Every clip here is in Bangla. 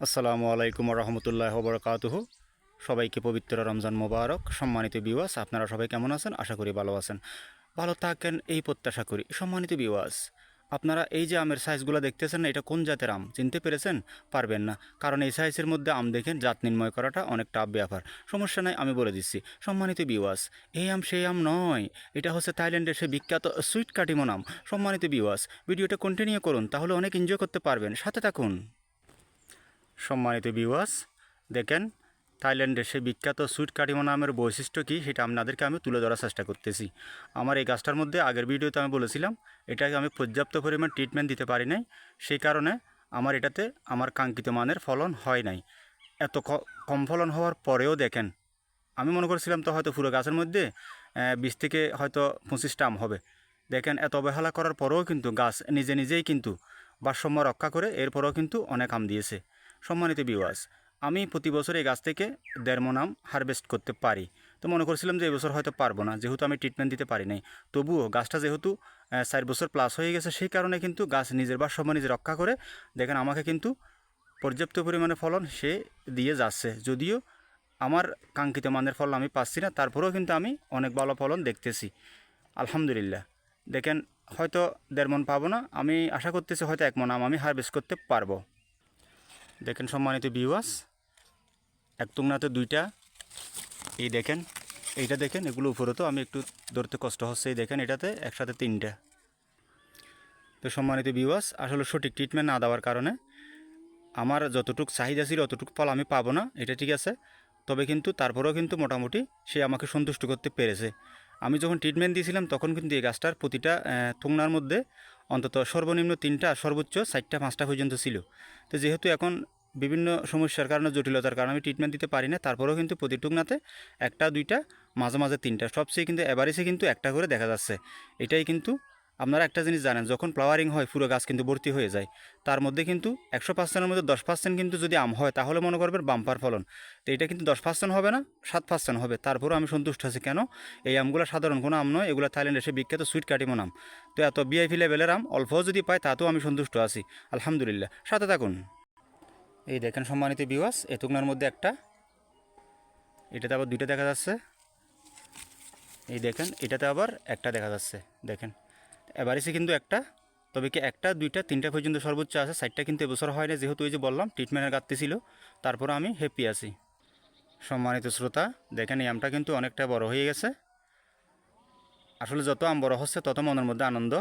আসসালামু আলাইকুম রহমতুল্লাহ বরকাতুহ। সবাইকে পবিত্র রমজান মোবারক। সম্মানিত বিওয়াস আপনারা সবাই কেমন আছেন? আশা করি ভালো আছেন। ভালো থাকেন, এই প্রত্যাশা করি। সম্মানিত বিওয়াস আপনারা এই যে আমের সাইজগুলো দেখতেছেন এটা কোন জাতের আম? চিনতে পেরেছেন? পারবেন না। কারণ এই সাইজের মধ্যে আম দেখেন, জাত নির্ণয় করাটা অনেক টাফ ব্যাপার। সমস্যা নাই, আমি বলে দিচ্ছি। সম্মানিত বিওয়াস এই আম সেই আম নয়। এটা হচ্ছে থাইল্যান্ডের সে বিখ্যাত সুইট কাটিমন আম। সম্মানিত বিওয়াস ভিডিওটা কন্টিনিউ করুন, তাহলে অনেক এনজয় করতে পারবেন। সাথে থাকুন। সম্মানিত ভিউয়ার্স দেখেন, থাইল্যান্ডের সেই বিখ্যাত সুইট কাটিমো নামের বৈশিষ্ট্য কী, সেটা আপনাদেরকে আমি তুলে ধরার চেষ্টা করতেছি। আমার এই গাছটার মধ্যে আগের ভিডিওতে আমি বলেছিলাম, এটাকে আমি পর্যাপ্ত পরিমাণ ট্রিটমেন্ট দিতে পারি নাই, সেই কারণে আমার এটাতে আমার কাঙ্ক্ষিত মানের ফলন হয় নাই। এত কম ফলন হওয়ার পরেও দেখেন, আমি মনে করেছিলাম তো হয়তো পুরো গাছের মধ্যে বিশ থেকে হয়তো পঁচিশটা আম হবে। দেখেন, এত অবহেলা করার পরেও কিন্তু গাছ নিজে নিজেই কিন্তু ভারসাম্য রক্ষা করে, এরপরেও কিন্তু অনেক আম দিয়েছে। সম্মানিত বিওয়াস আমি প্রতি বছর এই গাছ থেকে দেড় মন আম হারভেস্ট করতে পারি। তো মনে করছিলাম যে এবছর হয়তো পারব না, যেহেতু আমি ট্রিটমেন্ট দিতে পারি নাই। তবুও গাছটা যেহেতু চার বছর প্লাস হয়ে গেছে, সেই কারণে কিন্তু গাছ নিজের ভারসাম্য নিজে রক্ষা করে, দেখেন আমাকে কিন্তু পর্যাপ্ত পরিমাণে ফলন সে দিয়ে যাচ্ছে। যদিও আমার কাঙ্ক্ষিত মানের ফলন আমি পাচ্ছি না, তারপরেও কিন্তু আমি অনেক ভালো ফলন দেখতেছি। আলহামদুলিল্লাহ। দেখেন, হয়তো দেড় মন পাবো না, আমি আশা করতেছি হয়তো এক মন আমি হারভেস্ট করতে পারব। দেখেন সম্মানিত বিওয়াস এক তুংনাতে দুইটা। এই দেখেন, এইটা দেখেন, এগুলো উপরে তো আমি একটু ধরতে কষ্ট হচ্ছে, এই দেখেন এটাতে একসাথে তিনটা। তো সম্মানিত বিওয়াস আসলে সঠিক ট্রিটমেন্ট না দেওয়ার কারণে আমার যতটুকু চাহিদা ছিল, অতটুকু ফল আমি পাবো না, এটা ঠিক আছে। তবে কিন্তু তারপরেও কিন্তু মোটামুটি সে আমাকে সন্তুষ্ট করতে পেরেছে। আমি যখন ট্রিটমেন্ট দিয়েছিলাম, তখন কিন্তু এই গাছটার প্রতিটা থুংনার মধ্যে অন্তত সর্বনিম্ন তিনটা সর্বোচ্চ চারটা, পাঁচটা পর্যন্ত ছিল। তো যেহেতু এখন বিভিন্ন সমস্যার কারণে, জটিলতার কারণে আমি ট্রিটমেন্ট দিতে পারি না, তারপরেও কিন্তু প্রতি টুকনাতে একটা, দুইটা, মাঝে মাঝে তিনটা সবচেয়ে কিন্তু অ্যাভারেজে কিন্তু একটা করে দেখা যাচ্ছে। এটাই কিন্তু আপনারা একটা জিনিস জানেন, যখন ফ্লাওয়ারিং হয়, পুরো গাছ কিন্তু ভর্তি হয়ে যায়। তার মধ্যে কিন্তু একশো পার্সেন্টের মধ্যে দশ পার্সেন্ট কিন্তু যদি আম হয়, তাহলে মনে করবেন বাম্পার ফলন। তো এটা কিন্তু দশ পার্সেন্ট হবে না, সাত পার্সেন্ট হবে। তারপরেও আমি সন্তুষ্ট আছি। কেন? এই আমগুলো সাধারণ কোনো আম নয়, এগুলো থাইল্যান্ডে এসে বিখ্যাত সুইট কাটিমন আম। তো এত বিআইপি লেভেলের আম অল্পও যদি পাই তাতেও আমি সন্তুষ্ট আছি। আলহামদুলিল্লাহ। সাথে থাকুন। এই দেখেন সম্মানিত বিওয়াস এতুকনার মধ্যে একটা। এটাতে আবার দুইটা দেখা যাচ্ছে। এই দেখেন, এটাতে আবার একটা দেখা যাচ্ছে। দেখেন। এবারেসে কিন্তু একটা, তবে কি একটা, দুইটা, তিনটা পর্যন্ত সর্বোচ্চ আছে সাইডটা কিন্তু এবছর হয় না যেহেতু ওই যে বললাম ট্রিটমেন্টের গাঁততে ছিল তারপরে আমি হ্যাপি আছি। সম্মানিত শ্রোতা, দেখেন এই আমটা কিন্তু অনেকটা বড় হয়ে গেছে। আসলে যত আম বড় হচ্ছে, তত মনের মধ্যে আনন্দ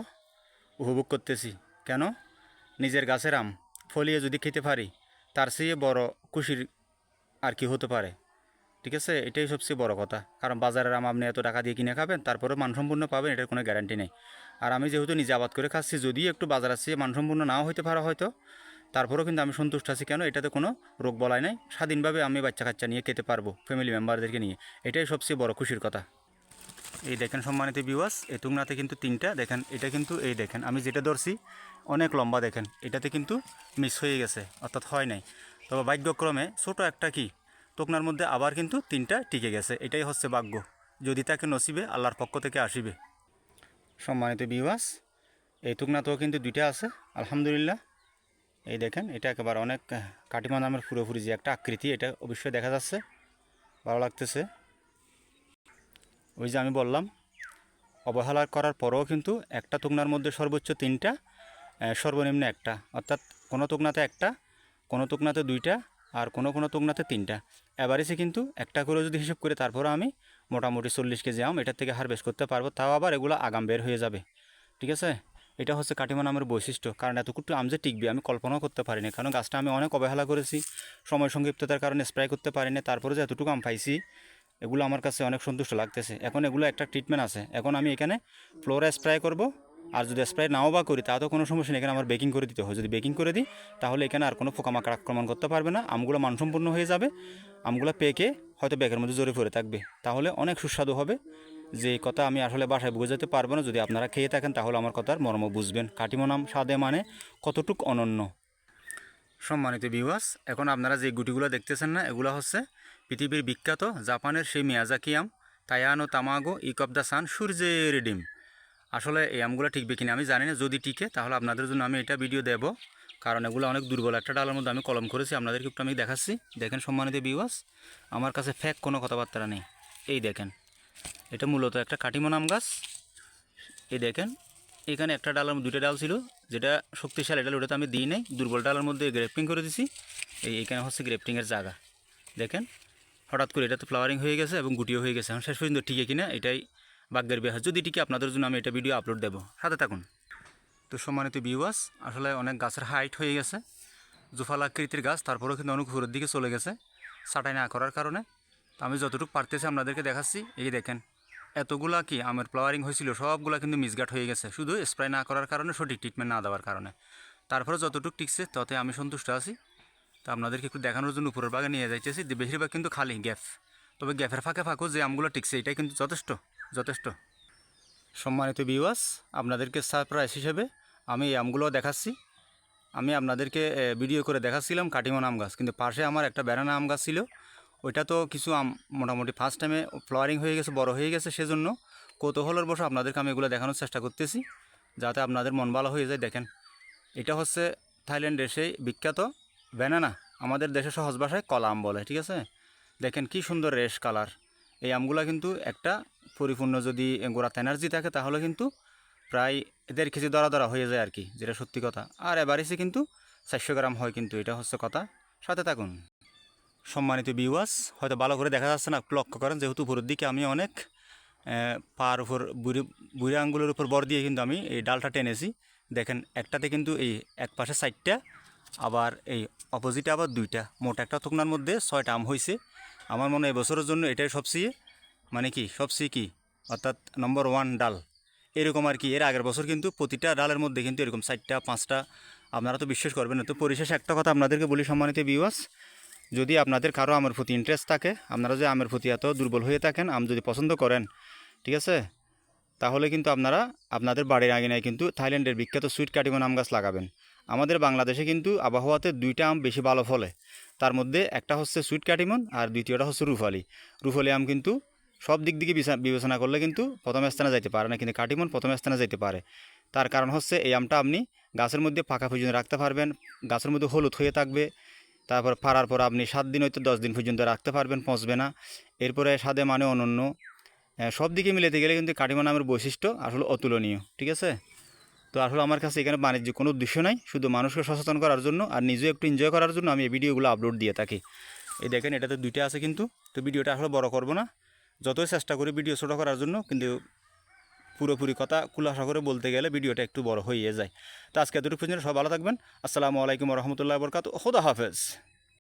উপভোগ করতেছি। কেন? নিজের গাছের আম ফলিয়ে যদি খেতে পারি, তার চেয়ে বড় খুশির আর কি হতে পারে? ঠিক আছে? এটাই সবচেয়ে বড় কথা। কারণ বাজারের আম আপনি এত টাকা দিয়ে কিনে খাবেন তারপরে মানসম্পূর্ণ পাবেন, এটার কোনো গ্যারান্টি নেই। আর আমি যেহেতু নিজে আবাদ করে খাচ্ছি, যদি একটু বাজার আছে, মানসম্পূর্ণ নাও হইতে পারা হয়তো। তারপরেও কিন্তু আমি সন্তুষ্ট আছি। কেন? এটাতে কোনো রোগ বলাই নাই। স্বাধীনভাবে আমি বাচ্চা কাচ্চা নিয়ে খেতে পারব ফ্যামিলি মেম্বারদেরকে নিয়ে। এটাই সবচেয়ে বড় খুশির কথা। এই দেখেন সম্মানিত বিওয়াস এই তুংনাতে কিন্তু তিনটা দেখেন। এটা কিন্তু এই দেখেন, আমি যেটা ধরছি, অনেক লম্বা দেখেন। এটাতে কিন্তু মিস হয়ে গেছে, অর্থাৎ হয় নাই। তবে ভাগ্যক্রমে ছোট একটা কি, তোকনার মধ্যে আবার কিন্তু তিনটা টিকে গেছে। এটাই হচ্ছে ভাগ্য। যদি তাকে নসিবে, আল্লাহর পক্ষ থেকে আসিবে। সম্মানিত বিওয়াস এই তুকনাতেও কিন্তু দুইটা আছে, আলহামদুলিল্লাহ। এই দেখেন, এটা একেবারে অনেক কাটিমা নামের পুরোপুরি যে একটা আকৃতি, এটা অবশ্যই দেখা যাচ্ছে, ভালো লাগতেছে। ওই যে আমি বললাম, অবহেলা করার পরেও কিন্তু একটা তুকনার মধ্যে সর্বোচ্চ তিনটা সর্বনিম্ন একটা, অর্থাৎ কোনো তুকনাতে একটা, কোনো তুকনাতে দুইটা, আর কোনো কোনো তুকনাতে তিনটা। এভারেজে কিন্তু একটা করে যদি হিসেব করে তারপরে আমি মোটামুটি চল্লিশ কেজি আম, এটার থেকে হারভেস্ট করতে পারব, তাও আবার এগুলো আগাম বের হয়ে যাবে। ঠিক আছে? এটা হচ্ছে কাটিমান আমের বৈশিষ্ট্য, কারণ এতটুকু আম যে টিকবে, আমি কল্পনাও করতে পারিনি। কারণ গাছটা আমি অনেক অবহেলা করেছি, সময় সংক্ষিপ্ততার কারণে স্প্রে করতে পারিনি তারপরে যে এতটুকু আম পাইছি, এগুলো আমার কাছে অনেক সন্তুষ্ট লাগতেছে। এখন এগুলো একটা ট্রিটমেন্ট আছে। এখন আমি এখানে ফ্লোরা স্প্রে করব আর যদি স্প্রে নাও বা করি, তাও তো কোনো সমস্যা নেই। এখানে আমার বেকিং করে দিতে হয়। যদি বেকিং করে দিই, তাহলে এখানে আর কোনো পোকামাকড় আক্রমণ করতে পারবে না। আমগুলো মানসম্পূর্ণ হয়ে যাবে। আমগুলো পেকে হয়তো ব্যাগের মধ্যে জড়ে পড়ে থাকবে। তাহলে অনেক সুস্বাদু হবে। যে কথা আমি আসলে বাসায় বোঝাতে পারব না। যদি আপনারা খেয়ে থাকেন, তাহলে আমার কথার মর্ম বুঝবেন। কাটিমনাম স্বাদে মানে কতটুক অনন্য। সম্মানিত বিওয়াস এখন আপনারা যে গুটিগুলো দেখতেছেন না, এগুলো হচ্ছে পৃথিবীর বিখ্যাত জাপানের সেই মিয়াজাকি আম তায়ানো তামাগো ইক অফ দ্য সান সূর্যের ডিম। আসলে এই আমগুলো টিকবে কিনা আমি জানি না, যদি টিকে তাহলে আপনাদের জন্য আমি এটা ভিডিও দেব। কারণ এগুলো অনেক দুর্বল। একটা ডালের মধ্যে আমি কলম করেছি, আপনাদেরকে একটু আমি দেখাচ্ছি। দেখেন সম্মানিত বিওয়াস আমার কাছে ফ্যাক কোনো কথাবার্তা নেই। এই দেখেন, এটা মূলত একটা কাটিমো আম গাছ। এই দেখেন, এখানে একটা ডালের দুটো ডাল ছিল, যেটা শক্তিশালী ডাল ওটা তো আমি দিই নাই। দুর্বল ডালের মধ্যে গ্রেফটিং করে দিছি। এই এখানে হচ্ছে গ্রেফটিংয়ের জায়গা। দেখেন, হঠাৎ করে এটা তো ফ্লাওয়ারিং হয়ে গেছে এবং গুটিও হয়ে গেছে। এখন শেষ পর্যন্ত টিকে কিনা, এটাই ভাগ্যের বিহার যদি টিকে আপনাদের জন্য আমি এটা ভিডিও আপলোড দেবো। সাথে থাকুন। তো সম্মানিত বিওয়াস আসলে অনেক গাছের হাইট হয়ে গেছে। জুফাল আকৃতির গাছ, তারপরেও কিন্তু অনেক উপরের দিকে চলে গেছে ছাটাই না করার কারণে। তো আমি যতটুকু পারতেছি আপনাদেরকে দেখাচ্ছি। এই দেখেন, এতগুলা কি আমের ফ্লাওয়ারিং হয়েছিল, সবগুলা কিন্তু মিসগাট হয়ে গেছে। শুধু স্প্রে না করার কারণে, সঠিক ট্রিটমেন্ট না দেওয়ার কারণে। তারপরে যতটুকু টিকছে ততে আমি সন্তুষ্ট আছি। তো আপনাদেরকে একটু দেখানোর জন্য উপরের বাগে নিয়ে যাইতেছি। বেশিরভাগ কিন্তু খালি গ্যাপ। তবে গ্যাপের ফাঁকে ফাঁকও যে আমগুলো টিকছে, এটাই কিন্তু যথেষ্ট। যথেষ্ট। সম্মানিত বিওয়াস আপনাদেরকে সারপ্রাইজ হিসেবে আমি এই আমগুলো দেখাচ্ছি। আমি আপনাদেরকে ভিডিও করে দেখাচ্ছিলাম কাটিমন আম গাছ, কিন্তু পাশে আমার একটা বেড়ানা আম গাছ ছিল। ওইটা তো কিছু আম মোটামুটি ফার্স্ট টাইমে ফ্লাওয়ারিং হয়ে গেছে, বড় হয়ে গেছে সেজন্য কৌতূহলের বসে আপনাদেরকে আমি এগুলো দেখানোর চেষ্টা করতেছি, যাতে আপনাদের মন ভালো হয়ে যায় দেখেন। এটা হচ্ছে থাইল্যান্ডের সেই বিখ্যাত ব্যানানা আমাদের দেশে সহজ ভাষায় কলা আম বলে, ঠিক আছে? দেখেন কি সুন্দর রেশ কালার এই আমগুলো কিন্তু একটা পরিপূর্ণ যদি গোড়াতে এনার্জি থাকে, তাহলে কিন্তু প্রায় দেড় কেজি দরা দরা হয়ে যায় আর কি যেটা সত্যি কথা। আর এবারেসে কিন্তু চারশো গ্রাম হয় কিন্তু, এটা হচ্ছে কথা। সাথে থাকুন। সম্মানিত বিওয়াস হয়তো ভালো করে দেখা যাচ্ছে না, লক্ষ্য করেন, যেহেতু উপরের দিকে আমি অনেক পার উপর, বুড়ি বুড়ি আঙ্গুলের উপর বর দিয়ে কিন্তু আমি এই ডালটা টেনেছি। দেখেন, একটাতে কিন্তু এই এক পাশে সাইডটা আবার এই অপোজিটে আবার দুইটা। মোট একটা থুকনার মধ্যে ছয়টা আম হয়েছে আমার মনে হয় এবছরের জন্য এটাই সবচেয়ে মানে কি সবচেয়ে কি অর্থাৎ নম্বর ওয়ান ডাল। এরকম আর কি, এর আগের বছর কিন্তু প্রতিটা ডালের মধ্যে কিন্তু এরকম চারটা, পাঁচটা, আপনারা তো বিশ্বাস করবেন না। তো পরিশেষে একটা কথা আপনাদেরকে বলি, সম্মানিত বিওয়াস যদি আপনাদের কারও আমের প্রতি ইন্টারেস্ট থাকে, আপনারা যদি আমের প্রতি এত দুর্বল হয়ে থাকেন, আম যদি পছন্দ করেন, ঠিক আছে? তাহলে কিন্তু আপনারা আপনাদের বাড়ির আঙিনায় কিন্তু থাইল্যান্ডের বিখ্যাত সুইট কাটিমন আম গাছ লাগাবেন। আমাদের বাংলাদেশে কিন্তু আবহাওয়াতে দুইটা আম বেশি ভালো ফলে। তার মধ্যে একটা হচ্ছে সুইট কাটিমন আর দ্বিতীয়টা হচ্ছে রুফালি। রুফালি আম কিন্তু সব দিক দিকে বিবেচনা করলে কিন্তু প্রথম স্থানে যাইতে পারে না, কিন্তু কাটিমন প্রথম স্থানে যাইতে পারে। তার কারণ হচ্ছে এই আমটা আপনি গাছের মধ্যে পাকা পর্যন্ত রাখতে পারবেন, গাছের মধ্যে হলুদ হয়ে থাকবে, তারপর ফাড়ার পর আপনি সাত দিন হয়তো দশ দিন পর্যন্ত রাখতে পারবেন, পচবে না। এরপরে স্বাদে মানে অনন্য। সব দিকে মিলেতে গেলে কিন্তু কাটিমা নামের বৈশিষ্ট্য আসলে অতুলনীয়, ঠিক আছে? তো আসলে আমার কাছে এখানে বাণিজ্যিক কোনো উদ্দেশ্য নাই, শুধু মানুষকে সচেতন করার জন্য আর নিজেও একটু এনজয় করার জন্য আমি এই ভিডিওগুলো আপলোড দিয়ে থাকি। এই দেখেন, এটাতে দুইটা আছে কিন্তু, তো ভিডিওটা আসলে বড় করব না। যতই চেষ্টা করি ভিডিও ছোটো করার জন্য, কিন্তু পুরোপুরি কথা খুলাসা করে বলতে গেলে ভিডিওটা একটু বড় হয়ে যায়। তো আজকে এতটুকু পর্যন্ত সব ভালো থাকবেন। আসসালামু আলাইকুম রহমতুল্লাহ বরকাত খোদা হাফেজ।